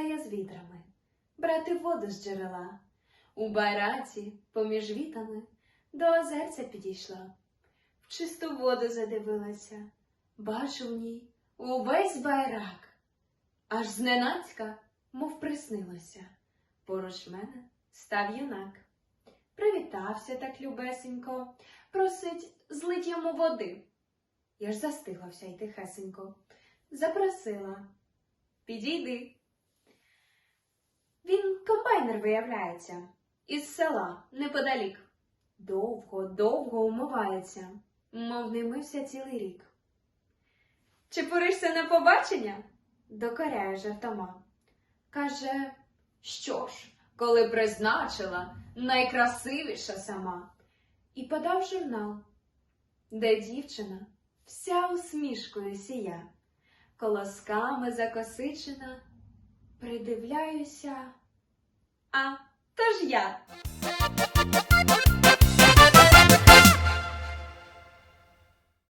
я з вітрами, брати воду з джерела. У байраці, поміж вітами, до озерця підійшла. В чисту воду задивилася, бачу в ній увесь байрак. Аж зненацька, мов приснилося, поруч мене став юнак. Привітався так любесенько, просить злить йому води. Я ж застигла вся й тихесенько, запросила. Підійди. Він комбайнер виявляється, із села неподалік. Довго, довго умивається, мов не мився цілий рік. Чи поришся на побачення? докоряє жартома. Каже, що ж, коли призначила найкрасивіша сама, і подав журнал, де дівчина вся усмішкою сія, колосками закосичена, придивляюся, а то ж я.